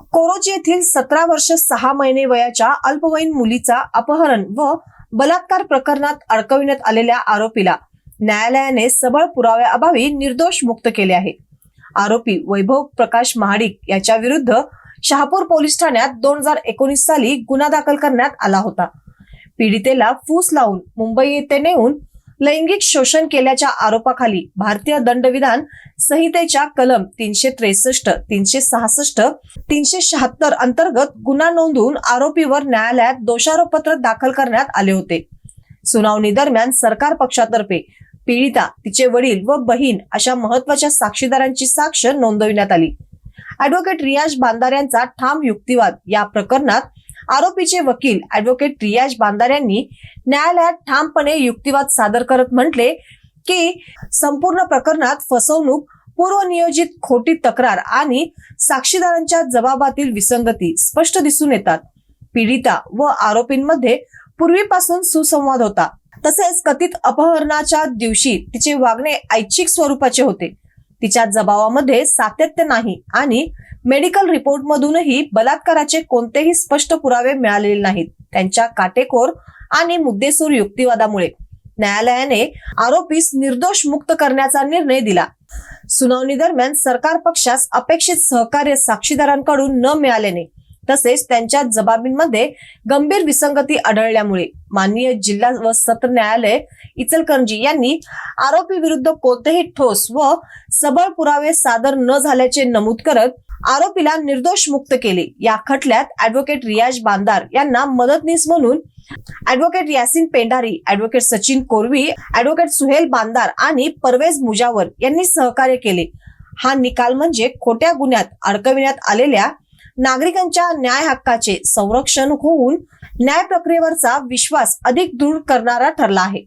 कोरोची येथील सतरा वर्ष सहा महिने वयाच्या अल्पवयीन मुलीचा अपहरण व बलात्कार प्रकरणात अडकविण्यात आलेल्या आरोपीला न्यायालयाने सबळ पुराव्याअभावी निर्दोष मुक्त केले आहे. आरोपी वैभव प्रकाश महाडिक याच्या विरुद्ध शहापूर पोलीस ठाण्यात दोन हजार एकोणीस साली गुन्हा दाखल करण्यात आला होता. पीडितेला फूस लावून मुंबई येथे नेऊन लैंगिक शोषण केल्याच्या आरोपाखाली भारतीय दंडविधान संहितेच्या कलम तीनशे त्रेसष्ट तीनशे सहासष्ट तीनशे शहात्तर अंतर्गत गुन्हा नोंदवून आरोपीवर न्यायालयात दोषारोपपत्र दाखल करण्यात आले होते. सुनावणी दरम्यान सरकार पक्षातर्फे पीडिता तिचे वडील व बहीण अशा महत्त्वाच्या साक्षीदारांची साक्ष नोंदविण्यात आली. ऍडव्होकेट रियाज बांदार यांचा ठाम युक्तिवाद या प्रकरणात आरोपीचे वकील अॅडव्होकेट रियाज बांदार यांनी न्यायालयात ठामपणे युक्तिवाद सादर करत म्हटले की संपूर्ण प्रकरणात फसवणूक पूर्वनियोजित खोटी तक्रार आणि साक्षीदारांच्या जबाबातील विसंगती स्पष्ट दिसून येतात. पीडिता व आरोपींमध्ये पूर्वीपासून सुसंवाद होता. तसेच कथित अपहरणाच्या दिवशी तिचे वागणे ऐच्छिक स्वरूपाचे होते. तिच्या जबावामध्ये सातत्य नाही आणि मेडिकल रिपोर्ट मधूनही बलात्काराचे कोणतेही स्पष्ट पुरावे मिळालेले नाहीत. त्यांच्या काटेकोर आणि मुद्देसूर युक्तिवादामुळे न्यायालयाने आरोपीस निर्दोष मुक्त करण्याचा निर्णय दिला. सुनावणी दरम्यान सरकार पक्षास अपेक्षित सहकार्य साक्षीदारांकडून न मिळाल्याने तसेच त्यांच्या जबाबींमध्ये गंभीर विसंगती आढळल्यामुळे माननीय जिल्हा व सत्र न्यायालय इचलकरंजी यांनी आरोपी विरुद्ध कोणतेही ठोस व सबळ पुरावे सादर न झाल्याचे नमूद करत आरोपीला निर्दोष मुक्त केले. या खटल्यात अॅडव्होकेट रियाज बांदार यांना मदतनीस म्हणून advocate Yasin Pendhari advocate Sachin Korvi advocate Suhel Bandar आणि परवेज मुजावर यांनी सहकार्य केले. हा निकाल म्हणजे खोट्या गुन्ह्यात अडकविण्यात आलेल्या नागरिकांच्या न्याय हक्काचे संरक्षण होऊन न्याय प्रक्रियेवरचा विश्वास अधिक दृढ करणारा ठरला आहे.